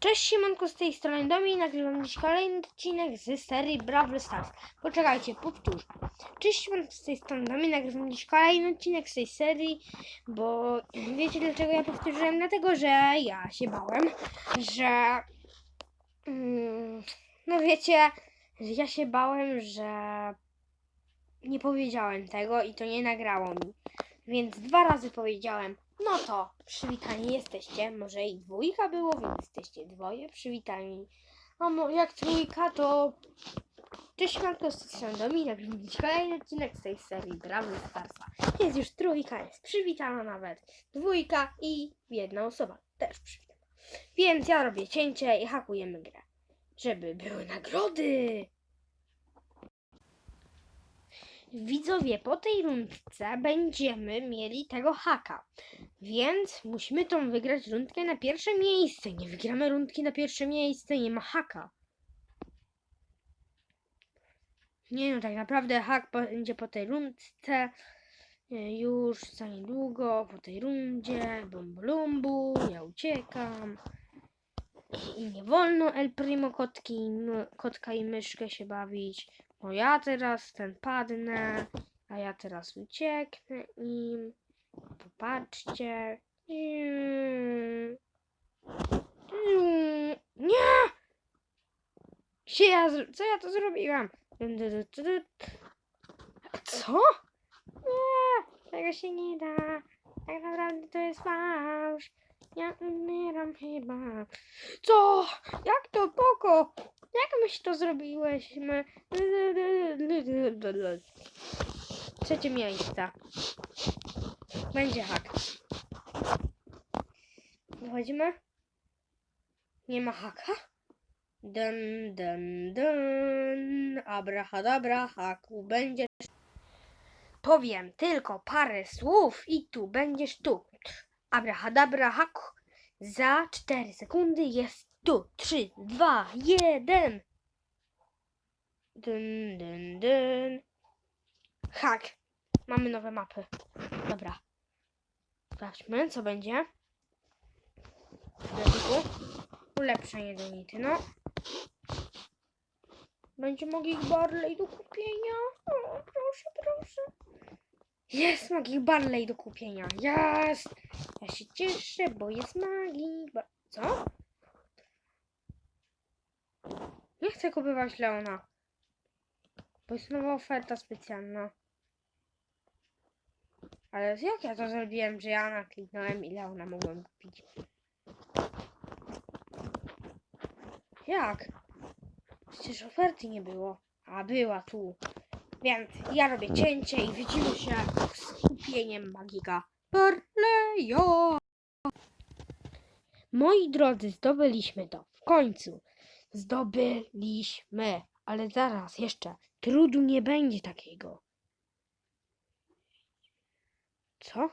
Cześć Siemanko z tej strony Domi, nagrywam dziś kolejny odcinek z serii Brawl Stars. Poczekajcie, powtórzę. Cześć Siemanko z tej strony Domi, nagrywam dziś kolejny odcinek z tej serii, bo wiecie dlaczego ja powtórzyłem? Dlatego, że ja się bałem, że... Mm, no wiecie, że ja się bałem, że nie powiedziałem tego i to nie nagrało mi. Więc dwa razy powiedziałem, no to przywitani jesteście, może i dwójka było, więc jesteście dwoje przywitani. A mo- jak trójka, to cześć Marko, z tej strony Dominik, widzieć kolejny odcinek z tej serii Brawl Starsa. Jest już trójka, jest przywitana nawet dwójka i jedna osoba też przywitana. Więc ja robię cięcie i hakujemy grę, żeby były nagrody. Widzowie, po tej rundce będziemy mieli tego haka. Więc musimy tą wygrać rundkę na pierwsze miejsce. Nie wygramy rundki na pierwsze miejsce, nie ma haka. Nie no, tak naprawdę hak będzie po tej rundce. e, Już za niedługo, po tej rundzie. Bumbu, ja uciekam. I nie wolno El Primo kotki, kotka i myszkę się bawić. Bo ja teraz ten padnę, a ja teraz ucieknę im. Popatrzcie. Nie! Ja, co ja to zrobiłam? Co? Nie, tego się nie da. Tak naprawdę to jest fałsz. Ja umieram chyba. Co? Jak to poko? Jak myś to zrobiłyśmy? Trzecie miejsce. Będzie hak. Wychodzimy? Nie ma haka? Dun, dun, dun. Abrahadabra, haku będzie. Powiem tylko parę słów i tu będziesz tu. Abrahadabra, haku. Za 4 sekundy jest tu. 3, 2, 1. Dun, dun, dun. Hak. Mamy nowe mapy. Dobra. Sprawdźmy, co będzie. Grafiku. Ulepszenie donity, no. Będzie Magik Barley do kupienia. O, proszę, proszę. Jest Magik Barley do kupienia. Jest. Ja się cieszę, bo jest Magik Bar... Co? Nie chcę kupować Leona. Bo jest nowa oferta specjalna. Ale jak ja to zrobiłem, że ja nakliknąłem i Leona mogłem kupić? Jak? Przecież oferty nie było. A była tu. Więc ja robię cięcie i widzimy się z kupieniem magika Barleya. Moi drodzy, zdobyliśmy to. W końcu. Zdobyliśmy. Ale zaraz, jeszcze. Trudu nie będzie takiego. Co?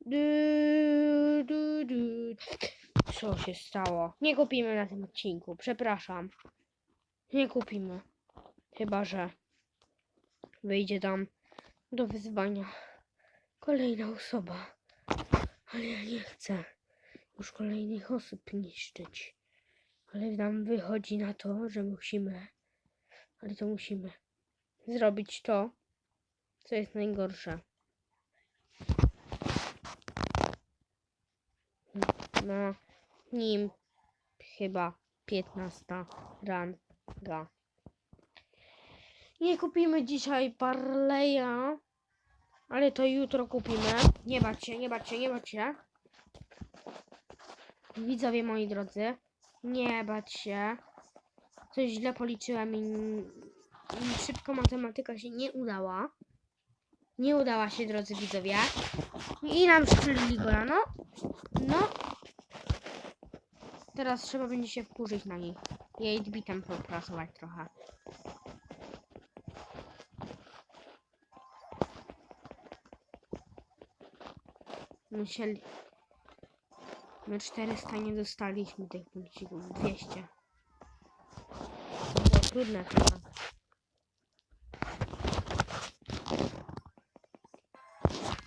Du, du, du. Co się stało? Nie kupimy na tym odcinku, przepraszam. Nie kupimy. Chyba, że wyjdzie tam do wyzwania kolejna osoba. Ale ja nie chcę już kolejnych osób niszczyć. Ale nam wychodzi na to, że musimy, ale to musimy zrobić to, co jest najgorsze. Na nim chyba 15 ranga. Nie kupimy dzisiaj Barleya, ale to jutro kupimy. Nie bać się, nie bać się, nie bać się. Widzowie moi drodzy, nie bać się. Coś źle policzyłem i, i szybko matematyka się nie udała. Nie udała się, drodzy widzowie. I nam strzelili go rano. No. Teraz trzeba będzie się wkurzyć na nich. Jej bitem popracować trochę. Musieli... My 400 nie dostaliśmy tych punkcików. 200. To trudne trochę.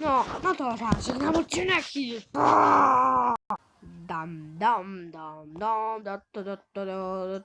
No, no to żarcik na odcinek dam, dam, dam, dam, da, da, da, da, da.